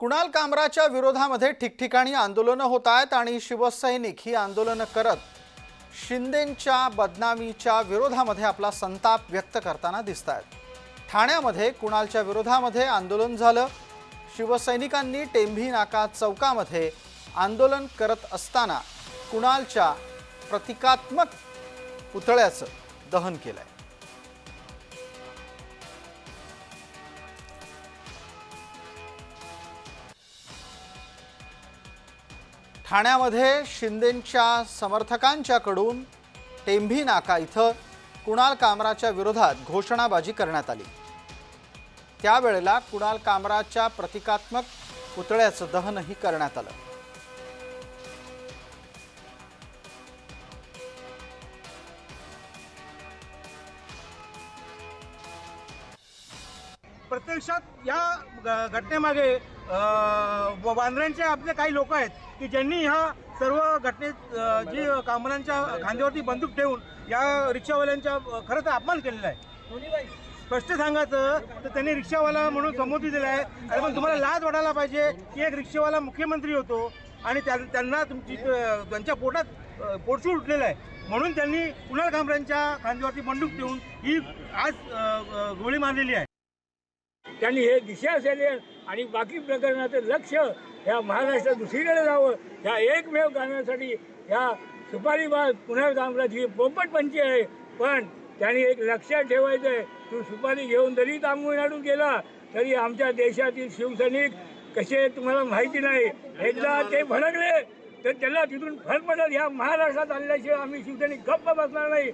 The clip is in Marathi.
कुणाल कामराच्या विरोधामध्ये ठिकठिकाणी आंदोलनं होत आहेत आणि शिवसैनिक ही आंदोलनं करत शिंदेंच्या बदनामीच्या विरोधामध्ये आपला संताप व्यक्त करताना दिसत आहेत. ठाण्यामध्ये कुणालच्या विरोधामध्ये आंदोलन झालं. शिवसैनिकांनी टेंभी नाका चौकामध्ये आंदोलन करत असताना कुणालच्या प्रतिकात्मक पुतळ्याचं दहन केलं आहे ठाण्यामध्ये शिंदेंच्या समर्थकांच्याकडून टेंभी नाका इथं कुणाल कामराच्या विरोधात घोषणाबाजी करण्यात आली. त्यावेळेला कुणाल कामराच्या प्रतिकात्मक पुतळ्याचं दहनही करण्यात आलं. प्रत्यक्षात या घटनेमागे व- वांद्र्यांचे आपले काही लोक आहेत. की ज्यांनी ह्या सर्व घटनेत जी कामरांच्या खांद्यावरती बंदूक ठेवून या रिक्षावाल्यांच्या खरं तर अपमान केलेला आहे. स्पष्ट सांगायचं तर त्यांनी रिक्षावाला म्हणून संबोधित दिला आहे. आणि पण तुम्हाला लाज वाटायला पाहिजे की एक रिक्षावाला मुख्यमंत्री होतो आणि त्या- त्यांना तुमची त्यांच्या पोटात पोटसूळ उठलेलं आहे. म्हणून त्यांनी कुणाल कामरांच्या खांद्यावरती बंदूक ठेवून ही आज गोळी मारलेली आहे. त्यांनी हे दिशा असेल आणि बाकी प्रकरणाचं लक्ष ह्या महाराष्ट्रात दुसरीकडे जावं ह्या एकमेव कारणासाठी ह्या सुपारी बाग पुन्हा कामराची पोपट पंची आहे. पण त्यांनी एक लक्षात ठेवायचं आहे तू सुपारी घेऊन जरी तामिळनाडूत गेला तरी आमच्या देशातील शिवसैनिक कसे तुम्हाला माहिती नाही. एकदा ते भडकले तर त्याला तिथून फरक पडत ह्या महाराष्ट्रात आल्याशिवाय आम्ही शिवसैनिक गप्प बसणार नाही.